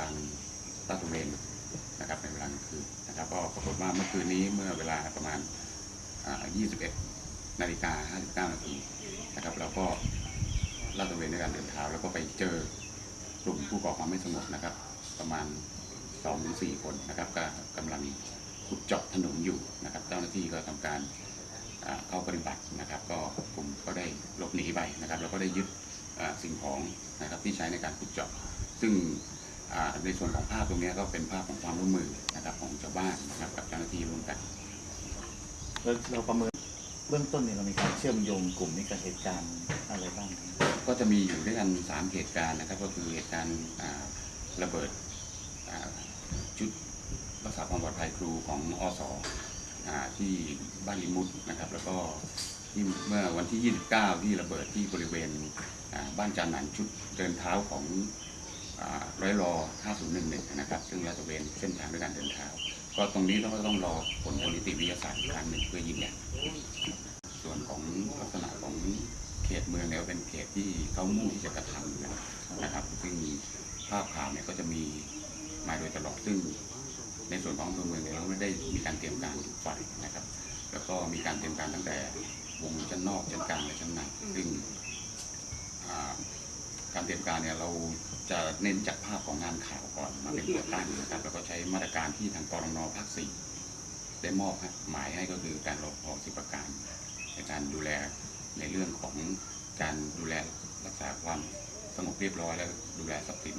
การลาดตระเวนนะครับในเวลากลางคืนนะครับก็ปรากฏว่าเมื่อคืนนี้เมื่อเวลาประมาณ 21 นาฬิกา59 นาทีนะครับเราก็ลาดตระเวนในการเดินเท้าแล้วก็ไปเจอกลุ่มผู้ก่อความไม่สงบนะครับ ประมาณ2-4ถึง4คนนะครับก็กำลังขุดเจาะถนนอยู่นะครับ เจ้าหน้าที่ก็ทำการเข้าปฏิบัตินะครับ ก็กลุ่มก็ได้หลบหนีไปนะครับ แล้วก็ได้ยึดสิ่งของนะครับที่ใช้ในการขุดเจาะซึ่ง ในส่วนของภาพตรงเนี้ยก็เป็นภาพของความร่วมมือนะครับของชาวบ้านนะครับกับเจ้าหน้าที่ร่วมกันเราเราประเมินเบื้องต้นเนี่ยเรามีการเชื่อมโยงกลุ่มนี้กับเหตุการณ์อะไรบ้างครับก็จะมีอยู่ด้วยกันสามเหตุการณ์นะครับก็คือเหตุการณ์อ่าระเบิดอ่าชุดรักษาความปลอดภัยครูของอสอ่าที่บ้านลิมุดนะครับ แล้วก็ที่เมื่อวันที่ 29 ที่ระเบิดที่บริเวณอ่าบ้านจานหนันชุดเดินเท้าของอ่า ร้อยรอ5011 นะครับ ซึ่งลาดตระเวนเส้นทางด้วยการเดินเท้า ก็ตรงนี้เราก็ต้องรอผลทางนิติวิทยาศาสตร์อีกครั้งหนึ่งเพื่อยืนยันส่วนของลักษณะของเขตเมืองเนี่ยเป็นเขตที่เขามุ่งที่จะกระทำนะครับ ซึ่งภาพข่าวเนี่ยก็จะมีมาโดยตลอดซึ่งในส่วนของอำเภอเมืองเนี่ยเราไม่ได้มีการเตรียมการทุกฝ่ายนะครับ แล้วก็มีการเตรียมการตั้งแต่วงชั้นนอกชั้นกลางและชั้นในซึ่ง การเตรียมการเนี่ยเราจะเน้นจากภาพของงานข่าวก่อนมาเป็นตัวตั้งนะครับแล้วก็ใช้มาตรการที่ทางกรนภาคสี่ได้มอบหมายให้ก็คือการรอพอสิบประการ ในการดูแลในเรื่องของการดูแลรักษาความสงบเรียบร้อยและดูแลทรัพย์สิน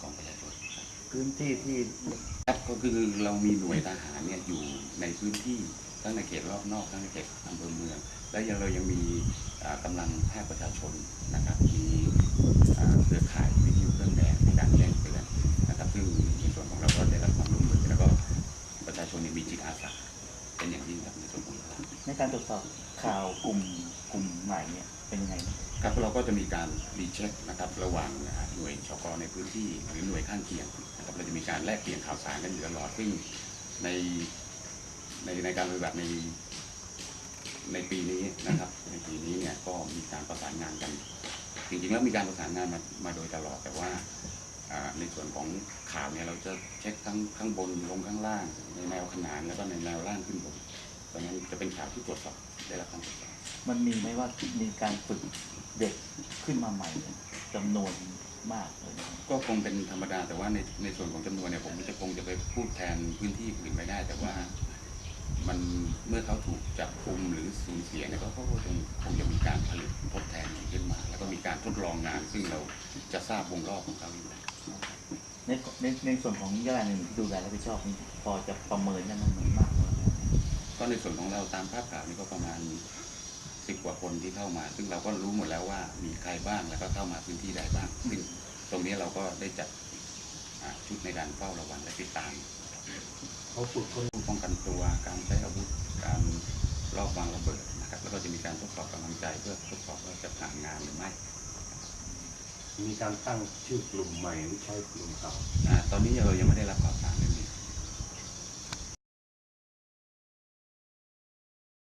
ของประชาชนครับพื้นที่ที่ครับก็คือเรามีหน่วยทหารเนี่ยอยู่ในพื้นที่ทั้งในเขตรอบนอกทั้งในเขตอำเภอเมือง และยังเรายังมี อ่ากำลังภาคประชาชนนะครับมีอ่าเครือข่ายวิทยุเครื่องแดงในการแจ้งเตือนนะครับซึ่งในส่วนของเราก็ได้รับความร่วมมือแล้วก็ประชาชนเนี่ยมีจิตอาสาเป็นอย่างยิ่งครับในส่วนของเราในการตรวจสอบข่าวกลุ่มกลุ่มใหม่เนี่ยเป็นยังไงบ้างครับเราก็จะมีการรีเช็คนะครับระหว่างหน่วยชกในพื้นที่หรือหน่วยข้างเคียงนะครับเราจะมีการแลกเปลี่ยนข่าวสารกันอยู่ตลอดซึ่งในในในการปฏิบัติใน ในปีนี้นะครับ ในปีนี้เนี่ยก็มีการประสานงานกัน จริงๆแล้วมีการประสานงานมามาโดยตลอดแต่ว่าอ่าในส่วนของข่าวเนี่ยเราจะเช็คทั้งข้างบนลงข้างล่าง ในแนวขนานแล้วก็ในแนวล่างขึ้นบนตอนนั้นจะเป็นข่าวที่ตรวจสอบได้รับการตรวจสอบมันมีไหมว่ามีการฝึกเด็กขึ้นมาใหม่เนี่ยจำนวนมากเลยนะก็คงเป็นธรรมดาแต่ว่าในในส่วนของจำนวนเนี่ยผมจะคงจะไปพูดแทนพื้นที่อื่นไม่ได้แต่ว่า มันเมื่อเขาถูกจับกุมหรือสูญเสียเนี่ยเขาก็คงคงจะมีการผลิตทดแทนขึ้นมา แล้วก็มีการทดลองงาน ซึ่งเราจะทราบวงรอบของเขาอยู่แล้วในในในส่วนของยาหนึ่งดูแลรับผิดชอบนี่พอจะประเมินได้ไหมมันมากน้อยแค่ไหนก็ในส่วนของเราตามภาพข่าวนี่ก็ประมาณสิบกว่าคนที่เข้ามา ซึ่งเราก็รู้หมดแล้วว่ามีใครบ้างแล้วก็เข้ามาพื้นที่ใดบ้าง ซึ่งตรงนี้เราก็ได้จัดอ่าชุดในการเฝ้าระวังและติดตาม เขาฝึกคนป้องกันตัวการใช้อาวุธการลอบวางระเบิดนะครับ แล้วก็จะมีการทดสอบกำลังใจเพื่อทดสอบว่าจะผ่านงานหรือไม่มีการตั้งชื่อกลุ่มใหม่หรือใช้กลุ่มเก่าอ่าตอนนี้เรายังไม่ได้รับข่าวสารเรื่องนี้